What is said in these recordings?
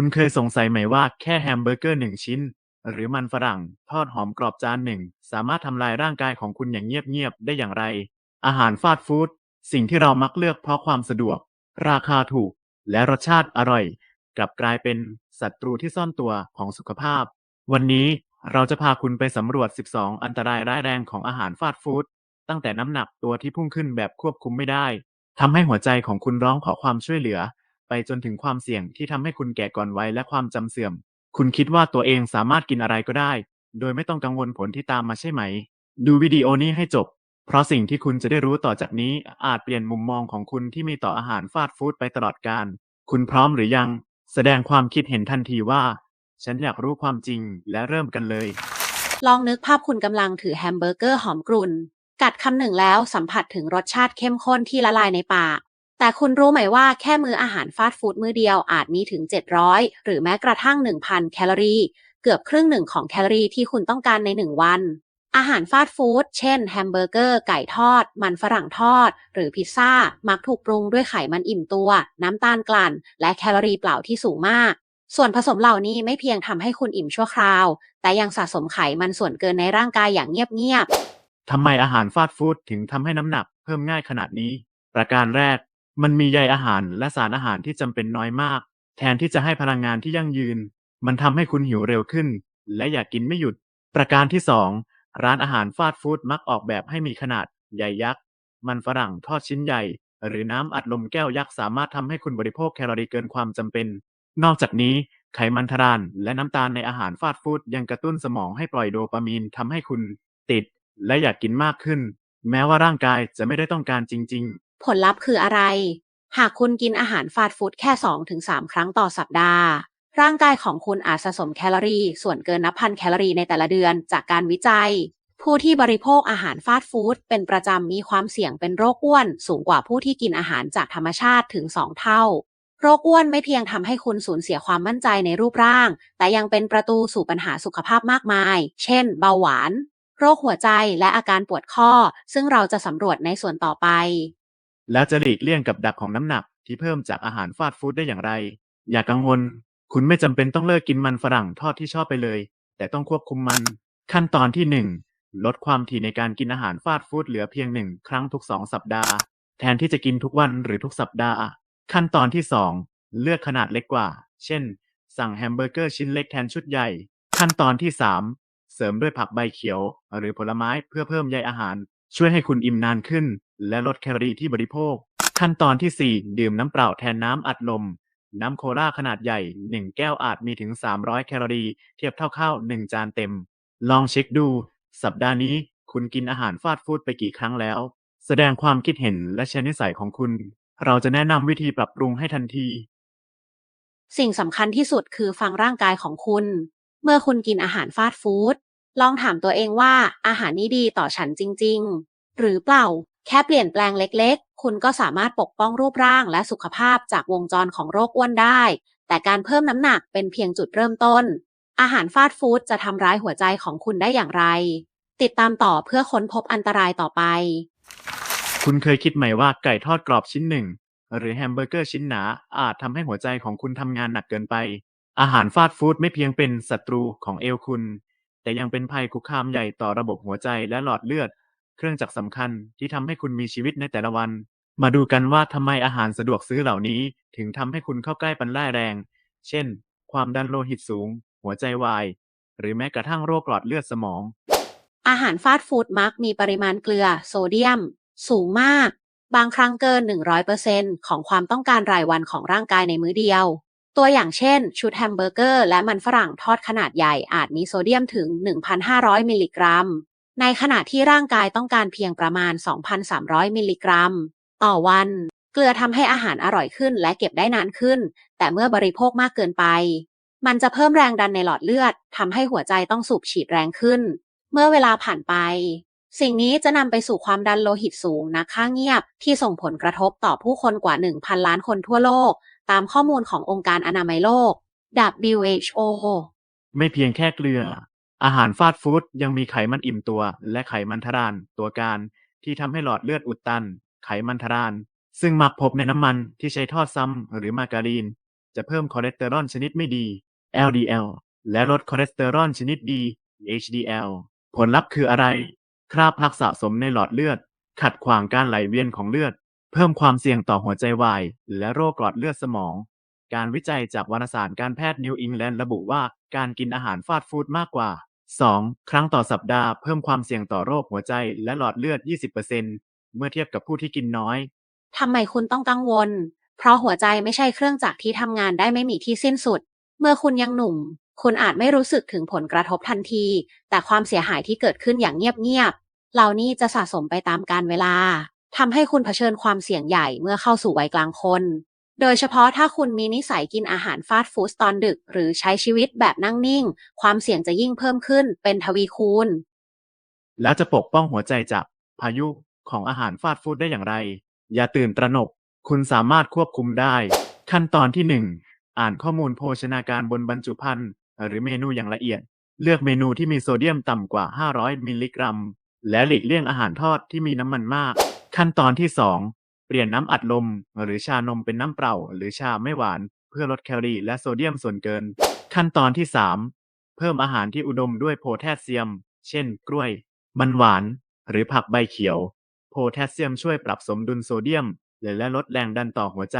คุณเคยสงสัยไหมว่าแค่แฮมเบอร์เกอร์หนึ่งชิ้น หรือมันฝรั่ง ทอดหอมกรอบจานหนึ่ง สามารถทำลายร่างกายของคุณอย่างเงียบๆได้อย่างไร อาหารฟาสต์ฟู้ดสิ่งที่เรามักเลือกเพราะความสะดวก ราคาถูก และรสชาติอร่อย กลับกลายเป็นศัตรูที่ซ่อนตัวของสุขภาพ วันนี้เราจะพาคุณไปสำรวจ 12 อันตรายร้ายแรงของอาหารฟาสต์ฟู้ดตั้งแต่น้ำหนักตัวที่พุ่งขึ้นแบบควบคุมไม่ได้ทำให้หัวใจของคุณร้องขอความช่วยเหลือ ไปจนถึงความเสี่ยงที่ทำให้คุณแก่ก่อนวัยและความจำเสื่อม คุณคิดว่าตัวเองสามารถกินอะไรก็ได้ โดยไม่ต้องกังวลผลที่ตามมาใช่ไหม ดูวิดีโอนี้ให้จบ เพราะสิ่งที่คุณจะได้รู้ต่อจากนี้อาจเปลี่ยนมุมมองของคุณที่มีต่ออาหารฟาสต์ฟู้ดไปตลอดกาลคุณพร้อมหรือยัง แสดงความคิดเห็นทันทีว่า ฉันอยากรู้ความจริงและเริ่มกันเลย ลองนึกภาพคุณกำลังถือแฮมเบอร์เกอร์หอมกรุ่น กัดคำหนึ่งแล้วสัมผัสถึงรสชาติเข้มข้นที่ละลายในปาก แต่คุณรู้ไหมว่าแค่มื้ออาหารฟาสต์ฟู้ดมื้อเดียวอาจมีถึง 700 หรือแม้กระทั่ง 1,000 แคลอรี่ เกือบครึ่งหนึ่งของแคลอรี่ที่คุณต้องการใน 1 วัน อาหารฟาสต์ฟู้ดเช่นแฮมเบอร์เกอร์ ไก่ทอด มันฝรั่งทอด หรือพิซซ่า มักถูกปรุงด้วยไขมันอิ่มตัว น้ำตาลกลั่น และแคลอรี่เปล่าที่สูงมาก ส่วนผสมเหล่านี้ไม่เพียงทำให้คุณอิ่มชั่วคราว แต่ยังสะสมไขมันส่วนเกินในร่างกายอย่างเงียบๆทำไมอาหารฟาสต์ฟู้ดถึงทำให้น้ำหนักเพิ่มง่ายขนาดนี้ ประการแรก มันมีใยอาหารและสารอาหารที่จำเป็นน้อยมาก แทนที่จะให้พลังงานที่ยั่งยืน มันทำให้คุณหิวเร็วขึ้น และอยากกินไม่หยุด ประการที่สองร้านอาหารฟาสต์ฟู้ดมักออกแบบให้มีขนาดใหญ่ยักษ์ มันฝรั่งทอดชิ้นใหญ่ หรือน้ำอัดลมแก้วยักษ์สามารถทำให้คุณบริโภคแคลอรี่เกินความจำเป็น นอกจากนี้ไขมันทรานและน้ำตาลในอาหารฟาสต์ฟู้ดยังกระตุ้นสมองให้ปล่อยโดปามีนทำให้คุณติด และอยากกินมากขึ้น แม้ว่าร่างกายจะไม่ได้ต้องการจริงๆ ผลลัพธ์คืออะไร หากคุณกินอาหารฟาสต์ฟู้ดแค่ 2-3 ครั้งต่อสัปดาห์ ร่างกายของคุณอาจสะสมแคลอรี่ ส่วนเกินนับพันแคลอรี่ในแต่ละเดือนจากการวิจัย ผู้ที่บริโภคอาหารฟาสต์ฟู้ดเป็นประจำมีความเสี่ยงเป็นโรคอ้วน สูงกว่าผู้ที่กินอาหารจากธรรมชาติถึง 2 เท่าโรคอ้วนไม่เพียงทำให้คุณสูญเสียความมั่นใจในรูปร่าง แต่ยังเป็นประตูสู่ปัญหาสุขภาพมากมาย เช่น เบาหวาน โรคหัวใจและอาการปวดข้อ ซึ่งเราจะสำรวจในส่วนต่อไป แล้วจะหลีกเลี่ยงกับดักของน้ำหนักที่เพิ่มจากอาหารฟาสต์ฟู้ดได้อย่างไร อย่ากังวล คุณไม่จำเป็นต้องเลิกกินมันฝรั่งทอดที่ชอบไปเลย แต่ต้องควบคุมมัน ขั้นตอนที่หนึ่งลดความถี่ในการกินอาหารฟาสต์ฟู้ดเหลือเพียงหนึ่งครั้งทุกสองสัปดาห์ แทนที่จะกินทุกวันหรือทุกสัปดาห์ ขั้นตอนที่สองเลือกขนาดเล็กกว่า เช่น สั่งแฮมเบอร์เกอร์ชิ้นเล็กแทนชุดใหญ่ ขั้นตอนที่สามเสริมด้วยผักใบเขียว หรือผลไม้เพื่อเพิ่มใยอาหาร ช่วยให้คุณอิ่มนานขึ้น และลดแคลอรี่ที่บริโภค ขั้นตอนที่ 4 ดื่มน้ำเปล่าแทนน้ำอัดลม น้ำโคลาขนาดใหญ่ 1 แก้วอาจมีถึง 300 แคลอรี่ เทียบเท่าข้าว 1 จานเต็ม ลองเช็คดู สัปดาห์นี้คุณกินอาหารฟาสต์ฟู้ดไปกี่ครั้งแล้ว แสดงความคิดเห็นและแชร์นิสัยของคุณ เราจะแนะนำวิธีปรับปรุงให้ทันที สิ่งสำคัญที่สุดคือฟังร่างกายของคุณ เมื่อคุณกินอาหารฟาสต์ฟู้ด ลองถามตัวเองว่าอาหารนี้ดีต่อฉันจริง ๆ หรือเปล่า แค่เปลี่ยนแปลงเล็กๆ คุณก็สามารถปกป้องรูปร่างและสุขภาพจากวงจรของโรคอ้วนได้ แต่การเพิ่มน้ำหนักเป็นเพียงจุดเริ่มต้น อาหารฟาสต์ฟู้ดจะทำร้ายหัวใจของคุณได้อย่างไร ติดตามต่อเพื่อค้นพบอันตรายต่อไป คุณเคยคิดไหมว่าไก่ทอดกรอบชิ้นหนึ่ง หรือแฮมเบอร์เกอร์ชิ้นหนา อาจทำให้หัวใจของคุณทำงานหนักเกินไป อาหารฟาสต์ฟู้ดไม่เพียงเป็นศัตรูของเอวคุณ แต่ยังเป็นภัยคุกคามใหญ่ต่อระบบหัวใจและหลอดเลือด เครื่องจักรสำคัญที่ทำให้คุณมีชีวิตในแต่ละวัน มาดูกันว่าทำไมอาหารสะดวกซื้อเหล่านี้ ถึงทำให้คุณเข้าใกล้ปันไล่แรง เช่น ความดันโลหิตสูง หัวใจวาย หรือแม้กระทั่งโรคหลอดเลือดสมอง อาหารฟาสต์ฟู้ดมักมีปริมาณเกลือ โซเดียม สูงมาก บางครั้งเกิน 100%ของความต้องการรายวันของร่างกายในมื้อเดียว ตัวอย่างเช่น ชุดแฮมเบอร์เกอร์และมันฝรั่งทอดขนาดใหญ่อาจมีโซเดียมถึง 1,500 มิลลิกรัม ในขณะที่ร่างกายต้องการเพียงประมาณ 2,300 มิลลิกรัม ต่อวัน เกลือทำให้อาหารอร่อยขึ้นและเก็บได้นานขึ้น แต่เมื่อบริโภคมากเกินไป มันจะเพิ่มแรงดันในหลอดเลือดทำให้หัวใจต้องสูบฉีดแรงขึ้น เมื่อเวลาผ่านไป สิ่งนี้จะนำไปสู่ความดันโลหิตสูงนักฆ่าเงียบที่ส่งผลกระทบต่อผู้คนกว่า 1,000 ล้านคนทั่วโลก ตามข้อมูลขององค์การอนามัยโลก WHO ไม่เพียงแค่เกลือ อาหารฟาสต์ฟู้ดยังมีไขมันอิ่มตัว และไขมันทราน ตัวการที่ทำให้หลอดเลือดอุดตัน ไขมันทราน ซึ่งมักพบในน้ำมันที่ใช้ทอดซ้ำหรือมาการีน จะเพิ่มคอเลสเตอรอลชนิดไม่ดี LDL และลดคอเลสเตอรอลชนิดดี HDL ผลลัพธ์คืออะไร คราบพลักสะสมในหลอดเลือด ขัดขวางการไหลเวียนของเลือด เพิ่มความเสี่ยงต่อหัวใจวายและโรคหลอดเลือดสมอง การวิจัยจากวารสารการแพทย์นิวอิงแลนด์ระบุว่าการกินอาหารฟาสต์ฟู้ดมากกว่า 2 ครั้งต่อสัปดาห์เพิ่มความเสี่ยงต่อโรคหัวใจและหลอดเลือด 20%เมื่อเทียบกับผู้ที่กินน้อย ทำไมคุณต้องกังวล เพราะหัวใจไม่ใช่เครื่องจักรที่ทำงานได้ไม่มีที่สิ้นสุด เมื่อคุณยังหนุ่ม คุณอาจไม่รู้สึกถึงผลกระทบทันที แต่ความเสียหายที่เกิดขึ้นอย่างเงียบๆเหล่านี้จะสะสมไปตามกาลเวลา ทำให้คุณเผชิญความเสี่ยงใหญ่เมื่อเข้าสู่วัยกลางคน โดยเฉพาะถ้าคุณมีนิสัยกินอาหารฟาสต์ฟู้ดตอนดึก หรือใช้ชีวิตแบบนั่งนิ่ง ความเสี่ยงจะยิ่งเพิ่มขึ้นเป็นทวีคูณ แล้วจะปกป้องหัวใจจากพายุของอาหารฟาสต์ฟู้ดได้อย่างไร อย่าตื่นตระหนก คุณสามารถควบคุมได้ ขั้นตอนที่ 1 อ่านข้อมูลโภชนาการบนบรรจุภัณฑ์หรือเมนูอย่างละเอียด เลือกเมนูที่มีโซเดียมต่ำกว่า 500 มิลลิกรัม และหลีกเลี่ยงอาหารทอดที่มีน้ำมันมาก ขั้นตอนที่2เปลี่ยนน้ำอัดลม หรือชานมเป็นน้ำเปล่า หรือชาไม่หวาน เพื่อลดแคลอรี่และโซเดียมส่วนเกิน ขั้นตอนที่3เพิ่มอาหารที่อุดมด้วยโพแทสเซียม เช่น กล้วย มันหวาน หรือผักใบเขียว โพแทสเซียมช่วยปรับสมดุลโซเดียมและลดแรงดันต่อหัวใจ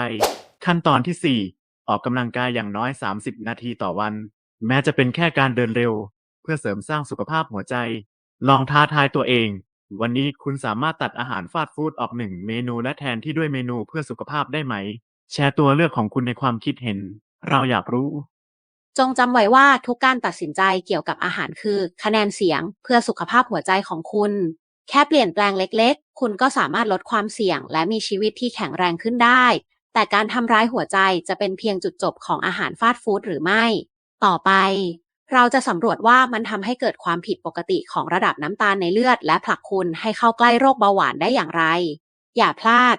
ขั้นตอนที่ 4 ออกกำลังกายอย่างน้อย 30 นาทีต่อวัน แม้จะเป็นแค่การเดินเร็ว เพื่อเสริมสร้างสุขภาพหัวใจ ลองท้าทายตัวเอง วันนี้คุณสามารถตัดอาหารฟาสต์ฟู้ดออกหนึ่งเมนูและแทนที่ด้วยเมนูเพื่อสุขภาพได้ไหม แชร์ตัวเลือกของคุณในความคิดเห็น เราอยากรู้ จงจำไว้ว่าทุกการตัดสินใจเกี่ยวกับอาหารคือ คะแนนเสียงเพื่อสุขภาพหัวใจของคุณ แค่เปลี่ยนแปลงเล็กๆ คุณก็สามารถลดความเสี่ยง และมีชีวิตที่แข็งแรงขึ้นได้ แต่การทำร้ายหัวใจจะเป็นเพียงจุดจบของอาหารฟาสต์ฟู้ดหรือไม่ ต่อไป เราจะสำรวจว่ามันทำให้เกิดความผิดปกติของระดับน้ำตาลในเลือด และผลักคุณให้เข้าใกล้โรคเบาหวานได้อย่างไร อย่าพลาด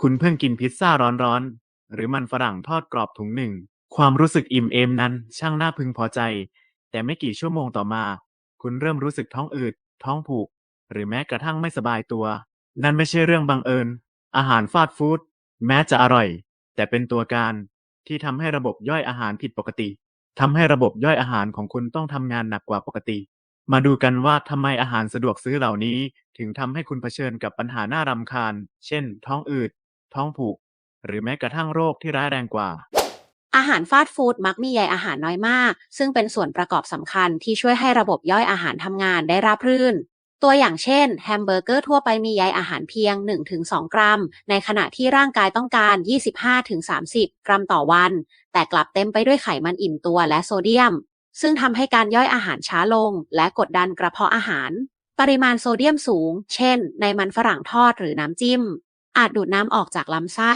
คุณเพิ่งกินพิซซ่าร้อนๆ หรือมันฝรั่งทอดกรอบถุงหนึ่ง ความรู้สึกอิ่มเอมนั้นช่างน่าพึงพอใจ แต่ไม่กี่ชั่วโมงต่อมา คุณเริ่มรู้สึกท้องอืด ท้องผูก หรือแม้กระทั่งไม่สบายตัว นั่นไม่ใช่เรื่องบังเอิญ อาหารฟาสต์ฟู้ดแม้จะอร่อย แต่เป็นตัวการที่ทำให้ระบบย่อยอาหารผิดปกติ ทำให้ระบบย่อยอาหารของคุณต้องทำงานหนักกว่าปกติ มาดูกันว่าทำไมอาหารสะดวกซื้อเหล่านี้ ถึงทำให้คุณเผชิญกับปัญหาหน้ารำคาญ เช่น ท้องอืด ท้องผูก หรือแม้กระทั่งโรคที่ร้ายแรงกว่า อาหารฟาสต์ฟู้ดมักมีใยอาหารน้อยมาก ซึ่งเป็นส่วนประกอบสำคัญที่ช่วยให้ระบบย่อยอาหารทำงานได้ราบรื่น ตัวอย่างเช่นแฮมเบอร์เกอร์ทั่วไปมีใยอาหารเพียง 1-2 กรัม ในขณะที่ร่างกายต้องการ 25-30 กรัมต่อวัน แต่กลับเต็มไปด้วยไขมันอิ่มตัวและโซเดียม ซึ่งทำให้การย่อยอาหารช้าลง และกดดันกระเพาะอาหาร ปริมาณโซเดียมสูง เช่น ในมันฝรั่งทอดหรือน้ำจิ้ม อาจดูดน้ำออกจากลำไส้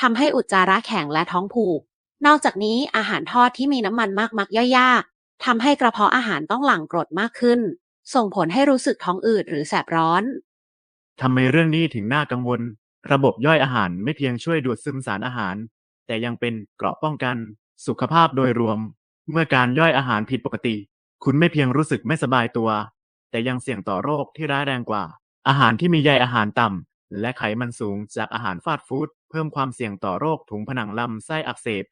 ทำให้อุจจาระแข็งและท้องผูก นอกจากนี้อาหารทอดที่มีน้ำมันมากมักย่อยยากทำให้กระเพาะอาหารต้องหลั่งกรดมากขึ้น ส่งผลให้รู้สึกท้องอืดหรือแสบร้อน ทำไมเรื่องนี้ถึงน่ากังวล ระบบย่อยอาหารไม่เพียงช่วยดูดซึมสารอาหาร แต่ยังเป็นเกราะป้องกัน สุขภาพโดยรวม เมื่อการย่อยอาหารผิดปกติ คุณไม่เพียงรู้สึกไม่สบายตัว แต่ยังเสี่ยงต่อโรคที่ร้ายแรงกว่า อาหารที่มีใยอาหารต่ำและไขมันสูงจากอาหารฟาสต์ฟู้ดเพิ่มความเสี่ยงต่อโรคถุงผนังลำไส้อักเสบ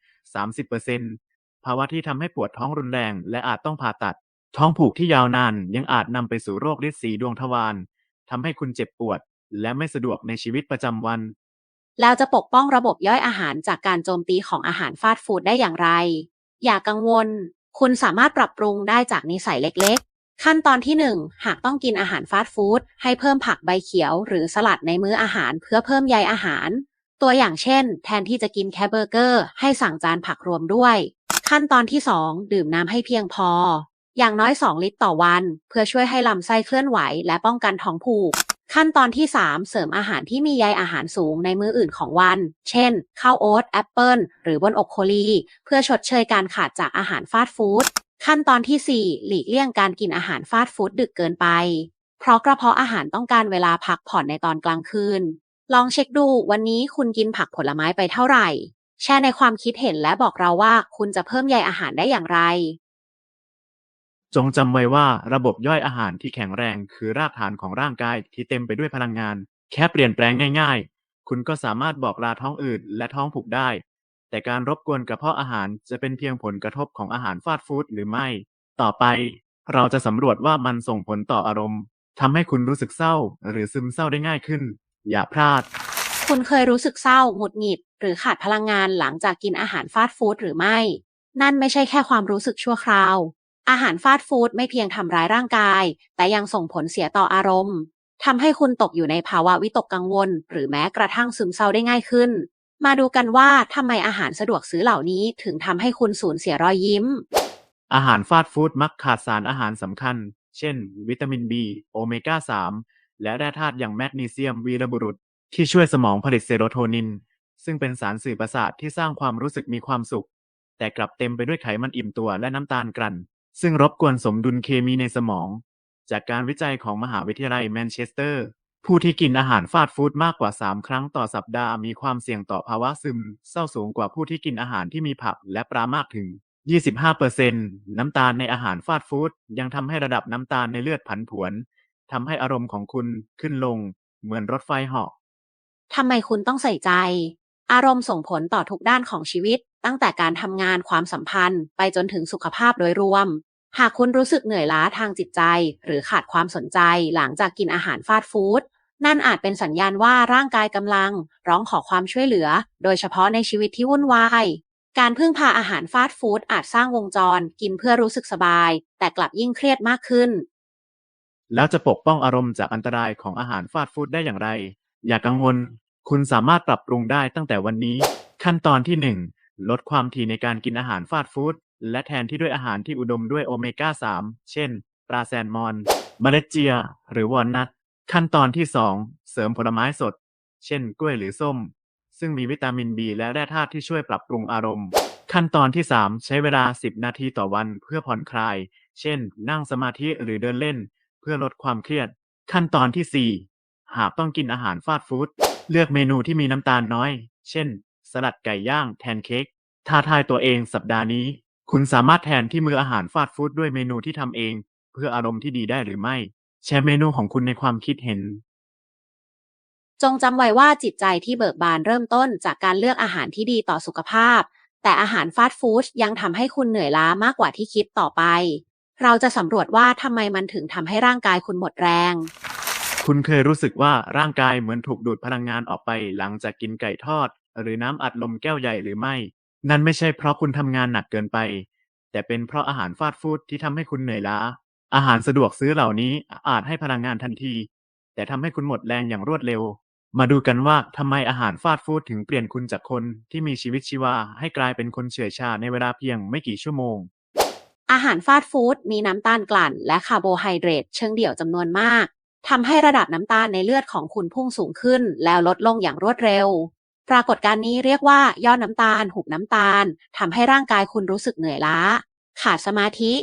30%ภาวะที่ทำให้ปวดท้องรุนแรงและอาจต้องผ่าตัด ท้องผูกที่ยาวนานยังอาจนำไปสู่โรคฤทธิ์สีดวงทวารทำให้คุณเจ็บปวด และไม่สะดวกในชีวิตประจำวัน แล้วจะปกป้องระบบย่อยอาหารจากการโจมตีของอาหารฟาสต์ฟู้ดได้อย่างไร อย่ากังวล คุณสามารถปรับปรุงได้จากนิสัยเล็กๆ ขั้นตอนที่ 1 หากต้องกินอาหารฟาสต์ฟู้ดให้เพิ่มผักใบเขียว หรือสลัดในมื้ออาหารเพื่อเพิ่มใยอาหาร ตัวอย่างเช่น แทนที่จะกินแค่เบอร์เกอร์ ให้สั่งจานผักรวมด้วย ขั้นตอนที่ 2 ดื่มน้ำให้เพียงพอ อย่างน้อย 2 ลิตรต่อวัน เพื่อช่วยให้ลำไส้เคลื่อนไหว และป้องกันท้องผูก ขั้นตอนที่ 3 เสริมอาหารที่มีใยอาหารสูงในมื้ออื่นของวัน เช่น ข้าวโอ๊ตแอปเปิลหรือบนอกโคลี เพื่อชดเชยการขาดจากอาหารฟาสต์ฟู้ดขั้นตอนที่ 4 หลีกเลี่ยงการกินอาหารฟาสต์ฟู้ดดึกเกินไป เพราะกระเพาะอาหารต้องการเวลาพักผ่อนในตอนกลางคืน ลองเช็คดูวันนี้คุณกินผักผลไม้ไปเท่าไหร่ แชร์ในความคิดเห็นและบอกเราว่าคุณจะเพิ่มใยอาหารได้อย่างไร จงจำไว้ว่าระบบย่อยอาหารที่แข็งแรงคือรากฐานของร่างกายที่เต็มไปด้วยพลังงาน แค่เปลี่ยนแปลงง่ายๆ คุณก็สามารถบอกลาท้องอืดและท้องผูกได้แต่แต่การรบกวนกระเพาะอาหารจะเป็นเพียงผลกระทบของอาหารฟาสต์ฟู้ดหรือไม่ ต่อไป เราจะสำรวจว่ามันส่งผลต่ออารมณ์ทำให้คุณรู้สึกเศร้า หรือซึมเศร้าได้ง่ายขึ้น อย่าพลาด คุณเคยรู้สึกเศร้าหงุดหงิด หรือขาดพลังงานหลังจากกินอาหารฟาสต์ฟู้ดหรือไม่ นั่นไม่ใช่แค่ความรู้สึกชั่วคราว อาหารฟาสต์ฟู้ดไม่เพียงทำร้ายร่างกาย แต่ยังส่งผลเสียต่ออารมณ์ทำให้คุณตกอยู่ในภาวะวิตกกังวล หรือแม้กระทั่งซึมเศร้าได้ง่ายขึ้น มาดูกันว่าทำไมอาหารสะดวกซื้อเหล่านี้ถึงทำให้คุณสูญเสียรอยยิ้ม อาหารฟาสต์ฟู้ดมักขาดสารอาหารสำคัญ เช่น วิตามิน B โอเมก้า 3 และแร่ธาตุอย่างแมกนีเซียมวีรบุรุษ ที่ช่วยสมองผลิตเซโรโทนิน ซึ่งเป็นสารสื่อประสาทที่สร้างความรู้สึกมีความสุข แต่กลับเต็มไปด้วยไขมันอิ่มตัวและน้ำตาลกลั่น ซึ่งรบกวนสมดุลเคมีในสมอง จากการวิจัยของมหาวิทยาลัยแมนเชสเตอร์ ผู้ที่กินอาหารฟาสต์ฟู้ดมากกว่า 3 ครั้งต่อสัปดาห์มีความเสี่ยงต่อภาวะซึมเศร้าสูงกว่าผู้ที่กินอาหารที่มีผักและปลามากถึง 25%น้ำตาลในอาหารฟาสต์ฟู้ดยังทำให้ระดับน้ำตาลในเลือดผันผวนทำให้อารมณ์ของคุณขึ้นลง เหมือนรถไฟเหาะ ทำไมคุณต้องใส่ใจ อารมณ์ส่งผลต่อทุกด้านของชีวิต ตั้งแต่การทำงานความสัมพันธ์ ไปจนถึงสุขภาพโดยรวม หากคุณรู้สึกเหนื่อยล้าทางจิตใจ หรือขาดความสนใจหลังจากกินอาหารฟาสต์ฟู้ดนั่นอาจเป็นสัญญาณว่าร่างกายกำลัง ร้องขอความช่วยเหลือ โดยเฉพาะในชีวิตที่วุ่นวายการพึ่งพาอาหารฟาสต์ฟู้ดอาจสร้างวงจร กินเพื่อรู้สึกสบาย แต่กลับยิ่งเครียดมากขึ้น แล้วจะปกป้องอารมณ์จากอันตรายของอาหารฟาสต์ฟู้ดได้อย่างไร อย่ากังวล คุณสามารถปรับปรุงได้ตั้งแต่วันนี้ ขั้นตอนที่ 1 ลดความถี่ในการกินอาหารฟาสต์ฟู้ดและแทนที่ด้วยอาหารที่อุดมด้วยโอเมก้า 3 เช่น ปลาแซลมอน เมล็ดเจีย หรือวอลนัท ขั้นตอนที่ 2 เสริมผลไม้สด เช่น กล้วยหรือส้ม ซึ่งมีวิตามิน B และแร่ธาตุที่ช่วยปรับปรุงอารมณ์ ขั้นตอนที่ 3 ใช้เวลา 10 นาทีต่อวันเพื่อผ่อนคลาย เช่น นั่งสมาธิหรือเดินเล่น เพื่อลดความเครียด ขั้นตอนที่ 4 หากต้องกินอาหารฟาสต์ฟู้ด เลือกเมนูที่มีน้ำตาลน้อย เช่น สลัดไก่ย่างแทนเค้กท้าทายตัวเองสัปดาห์นี้ คุณสามารถแทนที่มืออาหารฟาสต์ฟู้ดด้วยเมนูที่ทำเอง เพื่ออารมณ์ที่ดีได้หรือไม่ แชร์เมนูของคุณในความคิดเห็น จงจำไว้ว่าจิตใจที่เบิกบานเริ่มต้นจากการเลือกอาหารที่ดีต่อสุขภาพ แต่อาหารฟาสต์ฟู้ดยังทำให้คุณเหนื่อยล้ามากกว่าที่คิดต่อไป เราจะสำรวจว่าทำไมมันถึงทำให้ร่างกายคุณหมดแรง คุณเคยรู้สึกว่าร่างกายเหมือนถูกดูดพลังงานออกไปหลังจากกินไก่ทอด หรือน้ำอัดลมแก้วใหญ่หรือไม่ นั่นไม่ใช่เพราะคุณทำงานหนักเกินไป แต่เป็นเพราะอาหารฟาสต์ฟู้ดที่ทำให้คุณเหนื่อยล้า อาหารสะดวกซื้อเหล่านี้อาจให้พลังงานทันที แต่ทำให้คุณหมดแรงอย่างรวดเร็ว มาดูกันว่าทำไมอาหารฟาสต์ฟู้ดถึงเปลี่ยนคุณจากคนที่มีชีวิตชีวาให้กลายเป็นคนเฉื่อยชาในเวลาเพียงไม่กี่ชั่วโมงอาหารฟาสต์ฟู้ดมีน้ำตาลกลั่น และคาร์โบไฮเดรตเชิงเดี่ยวจำนวนมาก ทำให้ระดับน้ำตาลในเลือดของคุณพุ่งสูงขึ้น แล้วลดลงอย่างรวดเร็ว ปรากฏการณ์นี้เรียกว่ายอน้ำตาล หุบน้ำตาลทำให้ร่างกายคุณรู้สึกเหนื่อยล้า ขาดสมาธิ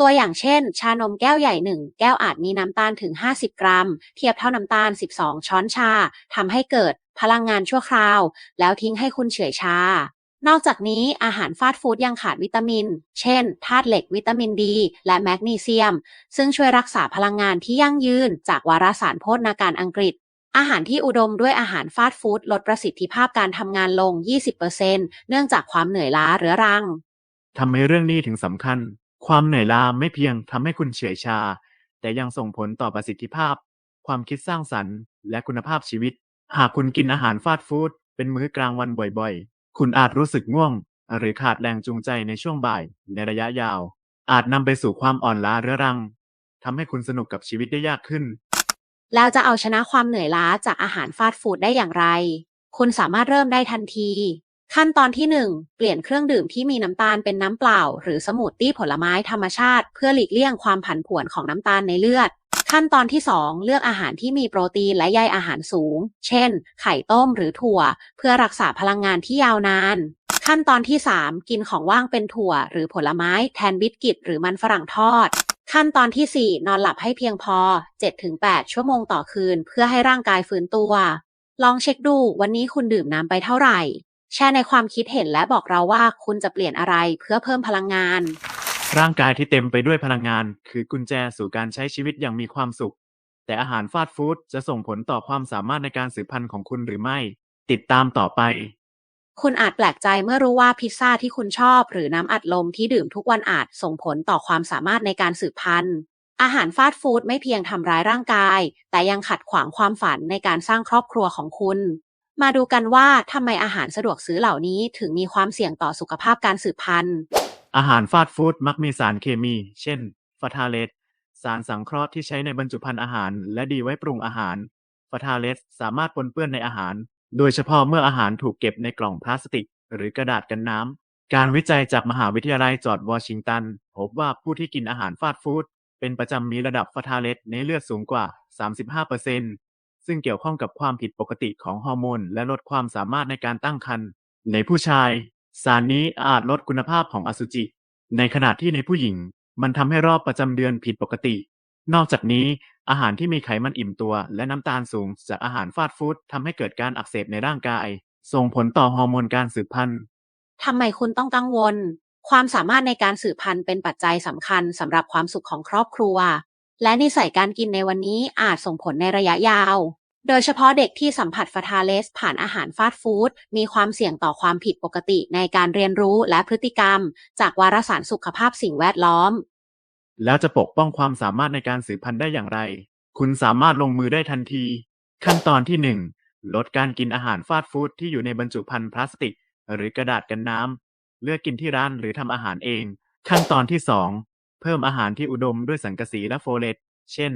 ตัวอย่างเช่น ชานมแก้วใหญ่หนึ่งแก้วอาจมีน้ำตาลถึง 50 กรัม เทียบเท่าน้ำตาล 12 ช้อนชาทำให้เกิดพลังงานชั่วคราว แล้วทิ้งให้คุณเฉื่อยชา นอกจากนี้อาหารฟาสต์ฟู้ดยังขาดวิตามิน เช่นธาตุเหล็กวิตามินดี และแมกนีเซียม ซึ่งช่วยรักษาพลังงานที่ยั่งยืน จากวารสารโภชนาการอังกฤษ อาหารที่อุดมด้วยอาหารฟาสต์ฟู้ดลดประสิทธิภาพการทำงานลง 20%เนื่องจากความเหนื่อยล้าเรื้อรังทำไมเรื่องนี้ถึงสำคัญ ความเหนื่อยล้าไม่เพียงทำให้คุณเฉื่อยชา แต่ยังส่งผลต่อประสิทธิภาพ ความคิดสร้างสรรค์ และคุณภาพชีวิต หากคุณกินอาหารฟาสต์ฟู้ดเป็นมื้อกลางวันบ่อย คุณอาจรู้สึกง่วง หรือขาดแรงจูงใจในช่วงบ่าย ในระยะยาว อาจนำไปสู่ความอ่อนล้าเรื้อรังทำให้คุณสนุกกับชีวิตได้ยากขึ้น แล้วจะเอาชนะความเหนื่อยล้าจากอาหารฟาสต์ฟู้ดได้อย่างไร คุณสามารถเริ่มได้ทันที ขั้นตอนที่ 1 เปลี่ยนเครื่องดื่มที่มีน้ำตาลเป็นน้ำเปล่า หรือสมูทตี้ผลไม้ธรรมชาติ เพื่อหลีกเลี่ยงความผันผวนของน้ำตาลในเลือด ขั้นตอนที่ 2 เลือกอาหารที่มีโปรตีนและใยอาหารสูง เช่น ไข่ต้มหรือถั่ว เพื่อรักษาพลังงานที่ยาวนาน ขั้นตอนที่ 3 กินของว่างเป็นถั่ว หรือผลไม้แทนบิสกิต หรือมันฝรั่งทอด ขั้นตอนที่ 4 นอนหลับให้เพียงพอ 7-8 ชั่วโมงต่อคืน เพื่อให้ร่างกายฟื้นตัว ลองเช็คดูวันนี้คุณดื่มน้ำไปเท่าไหร่ แชร์ในความคิดเห็นและบอกเราว่าคุณจะเปลี่ยนอะไรเพื่อเพิ่มพลังงาน ร่างกายที่เต็มไปด้วยพลังงาน คือกุญแจสู่การใช้ชีวิตอย่างมีความสุข แต่อาหารฟาสต์ฟู้ดจะส่งผลต่อความสามารถในการสืบพันธุ์ของคุณหรือไม่ ติดตามต่อไป คุณอาจแปลกใจเมื่อรู้ว่าพิซซ่าที่คุณชอบ หรือน้ำอัดลมที่ดื่มทุกวันอาจส่งผลต่อความสามารถในการสืบพันธุ์ อาหารฟาสต์ฟู้ดไม่เพียงทำร้ายร่างกาย แต่ยังขัดขวางความฝันในการสร้างครอบครัวของคุณ มาดูกันว่าทำไมอาหารสะดวกซื้อเหล่านี้ถึงมีความเสี่ยงต่อสุขภาพการสืบพันธุ์ อาหารฟาสต์ฟู้ดมักมีสารเคมี เช่นฟาทาเลสสารสังเคราะห์ที่ใช้ในบรรจุภัณฑ์อาหาร และดีไว้ปรุงอาหารฟาทาเลสสามารถปนเปื้อนในอาหาร โดยเฉพาะเมื่ออาหารถูกเก็บในกล่องพลาสติก หรือกระดาษกันน้ำ การวิจัยจากมหาวิทยาลัยจอร์จวอชิงตัน พบว่าผู้ที่กินอาหารฟาสต์ฟู้ดเป็นประจำมีระดับฟาทาเลสในเลือดสูงกว่า 35%ซึ่งเกี่ยวข้องกับความผิดปกติของฮอร์โมนและลดความสามารถในการตั้งครรภ์ในผู้ชาย สารนี้อาจลดคุณภาพของอสุจิ ในขณะที่ในผู้หญิง มันทำให้รอบประจำเดือนผิดปกติ นอกจากนี้ อาหารที่มีไขมันอิ่มตัว และน้ำตาลสูง จากอาหารฟาสต์ฟู้ดทำให้เกิดการอักเสบในร่างกาย ส่งผลต่อฮอร์โมนการสืบพันธุ์ ทำไมคุณต้องกังวล ความสามารถในการสืบพันธุ์เป็นปัจจัยสำคัญสำหรับความสุขของครอบครัว และนิสัยการกินในวันนี้อาจส่งผลในระยะยาว โดยเฉพาะเด็กที่สัมผัสฟาทาเลสผ่านอาหารฟาสต์ฟู้ดมีความเสี่ยงต่อความผิดปกติในการเรียนรู้และพฤติกรรม จากวารสารสุขภาพสิ่งแวดล้อม แล้วจะปกป้องความสามารถในการสืบพันธุ์ได้อย่างไร คุณสามารถลงมือได้ทันที ขั้นตอนที่ 1 ลดการกินอาหารฟาสต์ฟู้ดที่อยู่ในบรรจุภัณฑ์พลาสติก หรือกระดาษกันน้ำเลือกกินที่ร้านหรือทำอาหารเอง ขั้นตอนที่ 2 เพิ่มอาหารที่อุดมด้วยสังกะสีและโฟเลตเช่น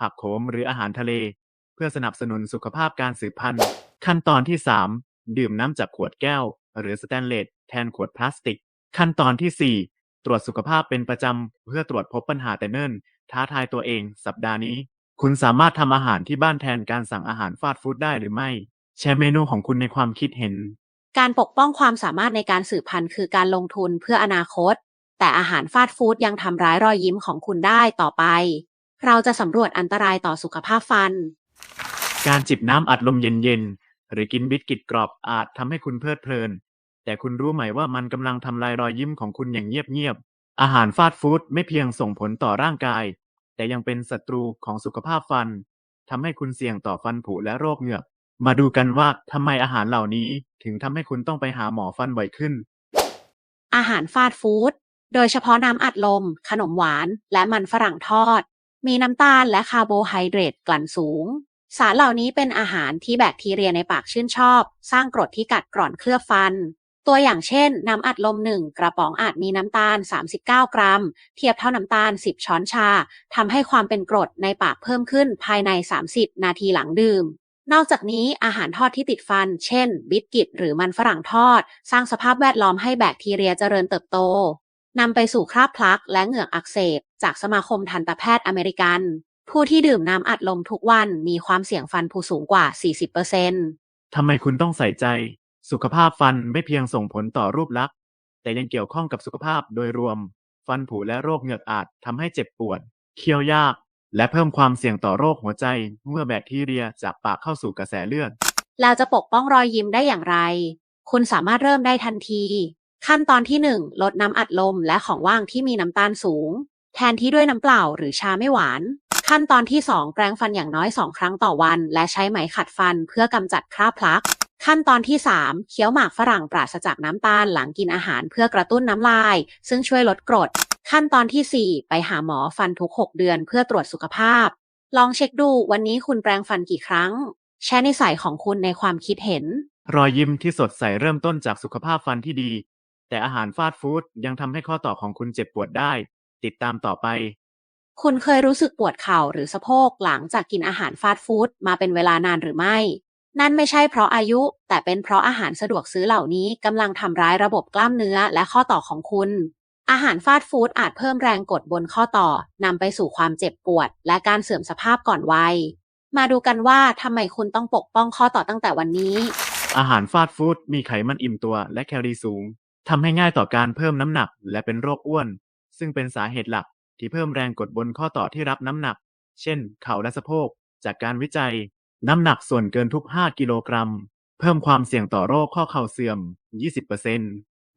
ผักโขมหรืออาหารทะเล พื่อสนับสนุนสุขภาพการสืบพันธุ์ ขั้นตอนที่ 3 ดื่มน้ำจากขวดแก้ว หรือสแตนเลสแทนขวดพลาสติก ขั้นตอนที่ 4 ตรวจสุขภาพเป็นประจำ เพื่อตรวจพบปัญหาแต่เนิ่น ท้าทายตัวเอง สัปดาห์นี้ คุณสามารถทำอาหารที่บ้านแทนการสั่งอาหารฟาสต์ฟู้ดได้หรือไม่ แชร์เมนูของคุณในความคิดเห็น การปกป้องความสามารถในการสืบพันธุ์คือการลงทุนเพื่ออนาคต แต่อาหารฟาสต์ฟู้ดยังทำร้ายรอยยิ้มของคุณได้ต่อไป เราจะสำรวจอันตรายต่อสุขภาพฟัน การจิบน้ำอัดลมเย็นๆ หรือกินบิสกิตกรอบอาจทำให้คุณเพลิดเพลิน แต่คุณรู้ไหมว่ามันกำลังทำลายรอยยิ้มของคุณอย่างเงียบๆ อาหารฟาสต์ฟู้ดไม่เพียงส่งผลต่อร่างกาย แต่ยังเป็นศัตรูของสุขภาพฟันทำให้คุณเสี่ยงต่อฟันผุและโรคเหงือก มาดูกันว่าทำไมอาหารเหล่านี้ถึงทำให้คุณต้องไปหาหมอฟันบ่อยขึ้น อาหารฟาสต์ฟู้ดโดยเฉพาะน้ำอัดลม ขนมหวาน และมันฝรั่งทอด มีน้ำตาลและคาร์โบไฮเดรตกลั่นสูง สารเหล่านี้เป็นอาหารที่แบคทีเรียในปากชื่นชอบ สร้างกรดที่กัดกร่อนเคลือบฟัน ตัวอย่างเช่น น้ำอัดลมหนึ่งกระป๋องอาจมีน้ำตาล 39 กรัม เทียบเท่าน้ำตาล 10 ช้อนชาทำให้ความเป็นกรดในปากเพิ่มขึ้นภายใน 30 นาทีหลังดื่ม นอกจากนี้อาหารทอดที่ติดฟัน เช่น บิสกิตหรือมันฝรั่งทอด สร้างสภาพแวดล้อมให้แบคทีเรียเจริญเติบโตนำไปสู่คราบพลักและเหงือกอักเสบ จากสมาคมทันตแพทย์อเมริกัน ผู้ที่ดื่มน้ำอัดลมทุกวันมีความเสี่ยงฟันผุสูงกว่า 40%ทำไมคุณต้องใส่ใจ สุขภาพฟันไม่เพียงส่งผลต่อรูปลักษณ์ แต่ยังเกี่ยวข้องกับสุขภาพโดยรวม ฟันผุและโรคเหงือกอาจทำให้เจ็บปวด เคี้ยวยาก และเพิ่มความเสี่ยงต่อโรคหัวใจ เมื่อแบคทีเรียจากปากเข้าสู่กระแสเลือดแล้วจะปกป้องรอยยิ้มได้อย่างไร คุณสามารถเริ่มได้ทันที ขั้นตอนที่ 1 ลดน้ำอัดลมและของว่างที่มีน้ำตาลสูง แทนที่ด้วยน้ำเปล่าหรือชาไม่หวาน ขั้นตอนที่ 2 แปรงฟันอย่างน้อย 2 ครั้งต่อวัน และใช้ไหมขัดฟันเพื่อกำจัดคราบพลัก ขั้นตอนที่ 3 เคี้ยวหมากฝรั่งปราศจากน้ำตาลหลังกินอาหารเพื่อกระตุ้นน้ำลาย ซึ่งช่วยลดกรด ขั้นตอนทีสี่4 ไปหาหมอฟันทุก 6 เดือนเพื่อตรวจสุขภาพ ลองเช็คดูวันนี้คุณแปรงฟันกี่ครั้ง แชร์นิสัยของคุณในความคิดเห็น รอยยิ้มที่สดใสเริ่มต้นจากสุขภาพฟันที่ดี แต่อาหารฟาสต์ฟู้ดยังทำให้ข้อต่อของคุณเจ็บปวดได้ ติดตามต่อไป คุณเคยรู้สึกปวดเข่าหรือสะโพกหลังจากกินอาหารฟาสต์ฟู้ดมาเป็นเวลานานหรือไม่ นั่นไม่ใช่เพราะอายุ แต่เป็นเพราะอาหารสะดวกซื้อเหล่านี้กำลังทำร้ายระบบกล้ามเนื้อและข้อต่อของคุณ อาหารฟาสต์ฟู้ดอาจเพิ่มแรงกดบนข้อต่อนำไปสู่ความเจ็บปวด และการเสื่อมสภาพก่อนวัย มาดูกันว่าทำไมคุณต้องปกป้องข้อต่อตั้งแต่วันนี้ อาหารฟาสต์ฟู้ดมีไขมันอิ่มตัวและแคลอรี่สูงทำให้ง่ายต่อการเพิ่มน้ำหนักและเป็นโรคอ้วน ซึ่งเป็นสาเหตุหลักที่เพิ่มแรงกดบนข้อต่อที่รับน้ำหนัก เช่น เข่าและสะโพก จากการวิจัย น้ำหนักส่วนเกินทุก 5 กิโลกรัม เพิ่มความเสี่ยงต่อโรคข้อเข่าเสื่อม 20%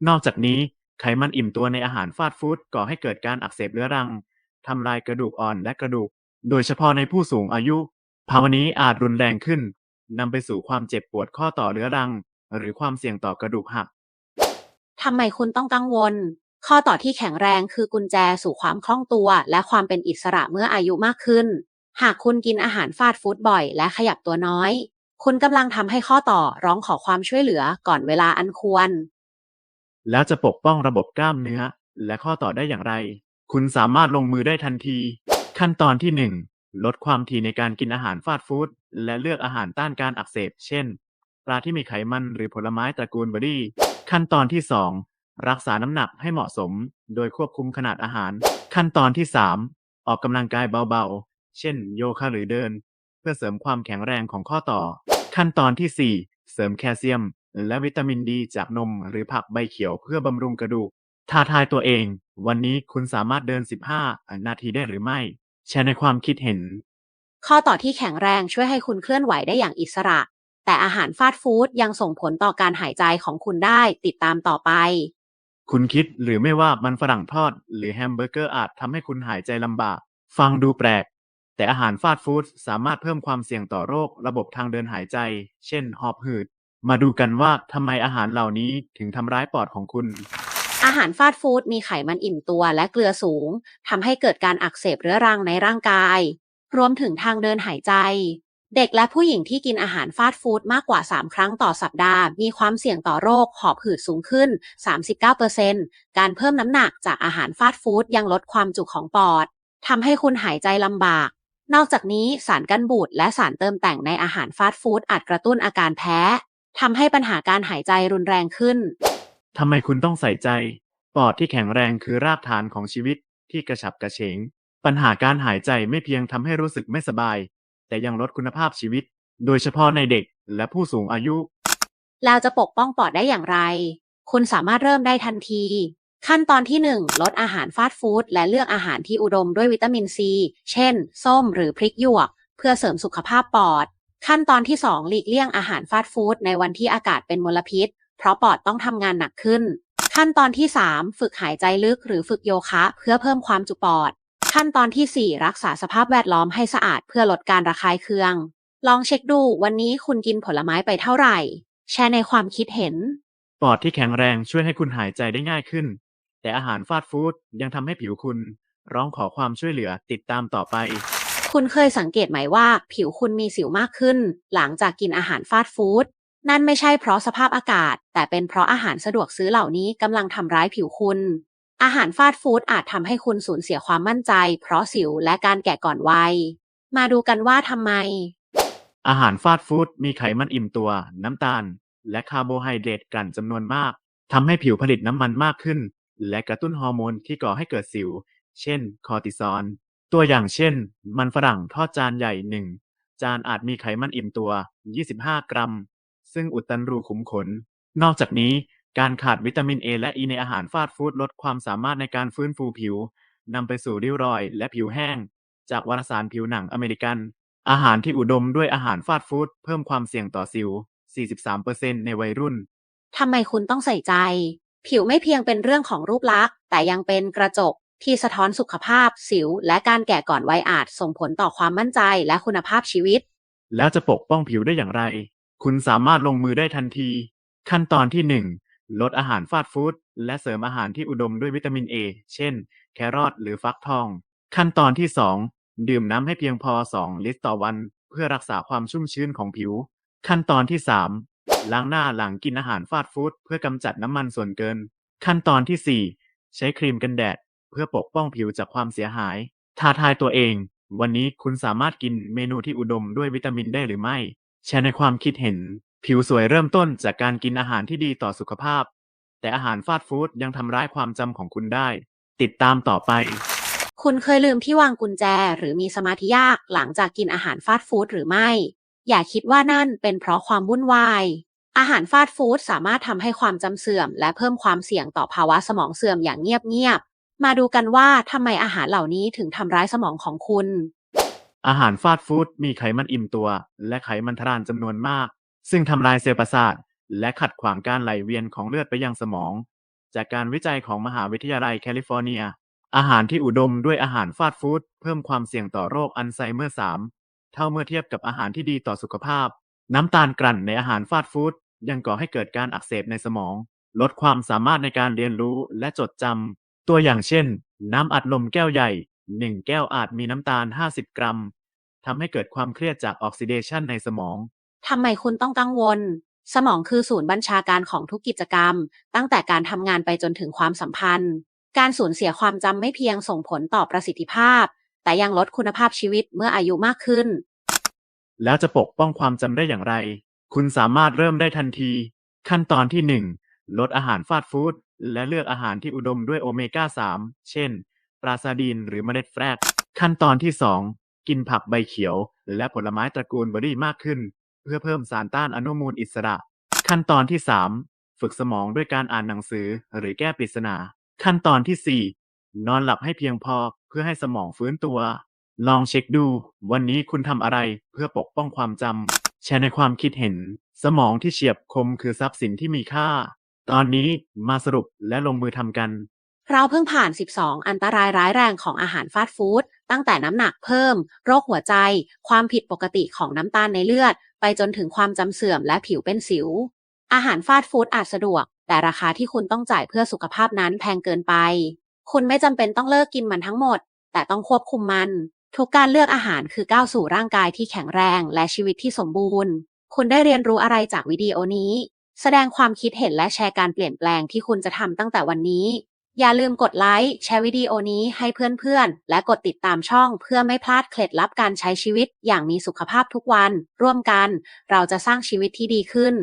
นอกจากนี้ไขมันอิ่มตัวในอาหารฟาสต์ฟู้ดก่อให้เกิดการอักเสบเรื้อรัง ทำลายกระดูกอ่อนและกระดูก โดยเฉพาะในผู้สูงอายุ ภาวะนี้อาจรุนแรงขึ้นนำไปสู่ความเจ็บปวดข้อต่อเรื้อรัง หรือความเสี่ยงต่อกระดูกหัก ทำไมคุณต้องกังวล ข้อต่อที่แข็งแรงคือกุญแจสู่ความคล่องตัว และความเป็นอิสระเมื่ออายุมากขึ้น หากคุณกินอาหารฟาสต์ฟู้ดบ่อย และขยับตัวน้อย คุณกำลังทำให้ข้อต่อร้องขอความช่วยเหลือก่อนเวลาอันควร แล้วจะปกป้องระบบกล้ามเนื้อ และข้อต่อได้อย่างไร คุณสามารถลงมือได้ทันที ขั้นตอนที่ 1 ลดความถี่ในการกินอาหารฟาสต์ฟู้ดและเลือกอาหารต้านการอักเสบ เช่น ปลาที่มีไขมันหรือผลไม้ตระกูลเบอร์รี่ ขั้นตอนที่ 2 รักษาน้ำหนักให้เหมาะสม โดยควบคุมขนาดอาหาร ขั้นตอนที่ 3 ออกกำลังกายเบาๆ เช่น โยคะหรือเดิน เพื่อเสริมความแข็งแรงของข้อต่อ ขั้นตอนที่ 4 เสริมแคลเซียม และวิตามินดีจากนมหรือผักใบเขียวเพื่อบำรุงกระดูกท้าทายตัวเอง วันนี้คุณสามารถเดิน 15 นาทีได้หรือไม่ แชร์ในความคิดเห็น ข้อต่อที่แข็งแรงช่วยให้คุณเคลื่อนไหวได้อย่างอิสระ แต่อาหารฟาสต์ฟู้ดยังส่งผลต่อการหายใจของคุณได้ติดตามต่อไป คุณคิดหรือไม่ว่ามันฝรั่งทอด หรือแฮมเบอร์เกอร์อาจทำให้คุณหายใจลำบาก ฟังดูแปลก แต่อาหารฟาสต์ฟู้ดสามารถเพิ่มความเสี่ยงต่อโรคระบบทางเดินหายใจ เช่น หอบหืด มาดูกันว่าทำไมอาหารเหล่านี้ถึงทำร้ายปอดของคุณ อาหารฟาสต์ฟู้ดมีไขมันอิ่มตัวและเกลือสูงทำให้เกิดการอักเสบเรื้อรังในร่างกาย รวมถึงทางเดินหายใจ เด็กและผู้หญิงที่กินอาหารฟาสต์ฟู้ดมากกว่า 3 ครั้งต่อสัปดาห์ มีความเสี่ยงต่อโรคหอบหืดสูงขึ้น 39%การเพิ่มน้ำหนักจากอาหารฟาสต์ฟู้ดยังลดความจุของปอดทำให้คุณหายใจลำบาก นอกจากนี้สารกันบูดและสารเติมแต่งในอาหารฟาสต์ฟู้ดอาจกระตุ้นอาการแพ้ทำให้ปัญหาการหายใจรุนแรงขึ้น ทำไมคุณต้องใส่ใจ ปอดที่แข็งแรงคือรากฐานของชีวิตที่กระฉับกระเฉง ปัญหาการหายใจไม่เพียงทำให้รู้สึกไม่สบาย แต่ยังลดคุณภาพชีวิต โดยเฉพาะในเด็กและผู้สูงอายุแล้วจะปกป้องปอดได้อย่างไร คุณสามารถเริ่มได้ทันที ขั้นตอนที่ 1 ลดอาหารฟาสต์ฟู้ดและเลือกอาหารที่อุดมด้วยวิตามินซี เช่น ส้มหรือพริกหยวก เพื่อเสริมสุขภาพปอด ขั้นตอนที่ 2 หลีกเลี่ยงอาหารฟาสต์ฟู้ดในวันที่อากาศเป็นมลพิษ เพราะปอดต้องทำงานหนักขึ้น ขั้นตอนที่ 3 ฝึกหายใจลึกหรือฝึกโยคะ เพื่อเพิ่มความจุปอด ขั้นตอนทีสี่ 4 รักษาสภาพแวดล้อมให้สะอาดเพื่อลดการระคายเคือง ลองเช็คดูวันนี้คุณกินผลไม้ไปเท่าไหร่ แชร์ในความคิดเห็น ปอดที่แข็งแรงช่วยให้คุณหายใจได้ง่ายขึ้น แต่อาหารฟาสต์ฟู้ดยังทำให้ผิวคุณ ร้องขอความช่วยเหลือติดตามต่อไป คุณเคยสังเกตไหมว่า ผิวคุณมีสิวมากขึ้น หลังจากกินอาหารฟาสต์ฟู้ดนั่นไม่ใช่เพราะสภาพอากาศ แต่เป็นเพราะอาหารสะดวกซื้อเหล่านี้กำลังทำร้ายผิวคุณ อาหารฟาสต์ฟู้ดอาจทำให้คุณสูญเสียความมั่นใจ เพราะสิวและการแก่ก่อนวัย มาดูกันว่าทำไม อาหารฟาสต์ฟู้ดมีไขมันอิ่มตัว น้ำตาล และคาร์โบไฮเดรตกลั่นจำนวนมากทำให้ผิวผลิตน้ำมันมากขึ้น และกระตุ้นฮอร์โมนที่ก่อให้เกิดสิว เช่น คอร์ติซอล ตัวอย่างเช่น มันฝรั่งทอดจานใหญ่หนึ่งจานอาจมีไขมันอิ่มตัว 25 กรัม ซึ่งอุดตันรูขุมขน นอกจากนี้ การขาดวิตามิน A และ E ในอาหารฟาสต์ฟู้ดลดความสามารถในการฟื้นฟูผิว นำไปสู่ริ้วรอยและผิวแห้ง จากวารสารผิวหนังอเมริกัน อาหารที่อุดมด้วยอาหารฟาสต์ฟู้ดเพิ่มความเสี่ยงต่อสิว 43%ในวัยรุ่น ทำไมคุณต้องใส่ใจ ผิวไม่เพียงเป็นเรื่องของรูปลักษณ์ แต่ยังเป็นกระจกที่สะท้อนสุขภาพ สิว และการแก่ก่อนวัยอาจส่งผลต่อความมั่นใจและคุณภาพชีวิต แล้วจะปกป้องผิวได้อย่างไร คุณสามารถลงมือได้ทันที ขั้นตอนที่ 1 ลดอาหารฟาสต์ฟู้ดและเสริมอาหารที่อุดมด้วยวิตามิน A เช่น แครอทหรือฟักทอง ขั้นตอนที่ 2 ดื่มน้ำให้เพียงพอ 2 ลิตรต่อวัน เพื่อรักษาความชุ่มชื้นของผิว ขั้นตอนที่ 3 ล้างหน้าหลังกินอาหารฟาสต์ฟู้ดเพื่อกำจัดน้ำมันส่วนเกิน ขั้นตอนที่ 4 ใช้ครีมกันแดด เพื่อปกป้องผิวจากความเสียหายท้าทายตัวเอง วันนี้คุณสามารถกินเมนูที่อุดมด้วยวิตามินได้หรือไม่ แชร์ในความคิดเห็น ผิวสวยเริ่มต้นจากการกินอาหารที่ดีต่อสุขภาพ แต่อาหารฟาสต์ฟู้ดยังทำร้ายความจำของคุณได้ ติดตามต่อไป คุณเคยลืมที่วางกุญแจ หรือมีสมาธิยากหลังจากกินอาหารฟาสต์ฟู้ดหรือไม่ อย่าคิดว่านั่นเป็นเพราะความวุ่นวาย อาหารฟาสต์ฟู้ดสามารถทำให้ความจำเสื่อม และเพิ่มความเสี่ยงต่อภาวะสมองเสื่อมอย่างเงียบๆ มาดูกันว่าทำไมอาหารเหล่านี้ถึงทำร้ายสมองของคุณ อาหารฟาสต์ฟู้ดมีไขมันอิ่มตัว และไขมันทรานจำนวนมาก ซึ่งทำลายเซลล์ประสาท และขัดขวางการไหลเวียนของเลือดไปยังสมอง จากการวิจัยของมหาวิทยาลัยแคลิฟอร์เนีย อาหารที่อุดมด้วยอาหารฟาสต์ฟู้ดเพิ่มความเสี่ยงต่อโรคอัลไซเมอร์ 3 เท่าเมื่อเทียบกับอาหารที่ดีต่อสุขภาพ น้ำตาลกลั่นในอาหารฟาสต์ฟู้ดยังก่อให้เกิดการอักเสบในสมอง ลดความสามารถในการเรียนรู้และจดจำตัวอย่างเช่น น้ำอัดลมแก้วใหญ่1แก้วอาจมีน้ำตาล 50 กรัมทำให้เกิดความเครียดจากออกซิเดชันในสมอง ทำไมคุณต้องกังวล สมองคือศูนย์บัญชาการของทุกกิจกรรม ตั้งแต่การทำงานไปจนถึงความสัมพันธ์ การสูญเสียความจำไม่เพียงส่งผลต่อประสิทธิภาพ แต่ยังลดคุณภาพชีวิตเมื่ออายุมากขึ้น แล้วจะปกป้องความจำได้อย่างไร คุณสามารถเริ่มได้ทันที ขั้นตอนที่ 1 ลดอาหารฟาสต์ฟู้ดและเลือกอาหารที่อุดมด้วยโอเมก้า 3 เช่น ปลาซาดีนหรือเมล็ดแฟกขั้นตอนที่ 2 กินผักใบเขียว และผลไม้ตระกูลเบอร์รี่มากขึ้น เพื่อเพิ่มสารต้านอนุมูลอิสระ ขั้นตอนที่ 3 ฝึกสมองด้วยการอ่านหนังสือหรือแก้ปริศนา ขั้นตอนที่ 4 นอนหลับให้เพียงพอเพื่อให้สมองฟื้นตัว ลองเช็คดู วันนี้คุณทำอะไรเพื่อปกป้องความจำแชร์ในความคิดเห็น สมองที่เฉียบคมคือทรัพย์สินที่มีค่า ตอนนี้มาสรุปและลงมือทำกัน เราเพิ่งผ่าน 12 อันตรายร้ายแรงของอาหารฟาสต์ฟู้ดตั้งแต่น้ำหนักเพิ่ม โรคหัวใจ ความผิดปกติของน้ำตาลในเลือด ไปจนถึงความจำเสื่อมและผิวเป็นสิว อาหารฟาสต์ฟู้ดอาจสะดวก แต่ราคาที่คุณต้องจ่ายเพื่อสุขภาพนั้นแพงเกินไป คุณไม่จำเป็นต้องเลิกกินมันทั้งหมด แต่ต้องควบคุมมัน ทุกการเลือกอาหารคือก้าวสู่ร่างกายที่แข็งแรงและชีวิตที่สมบูรณ์ คุณได้เรียนรู้อะไรจากวิดีโอนี้ แสดงความคิดเห็นและแชร์การเปลี่ยนแปลงที่คุณจะทำตั้งแต่วันนี้ อย่าลืมกดไลค์แชร์วิดีโอนี้ให้เพื่อนๆ และกดติดตามช่องเพื่อไม่พลาดเคล็ดลับการใช้ชีวิตอย่างมีสุขภาพทุกวัน ร่วมกัน เราจะสร้างชีวิตที่ดีขึ้น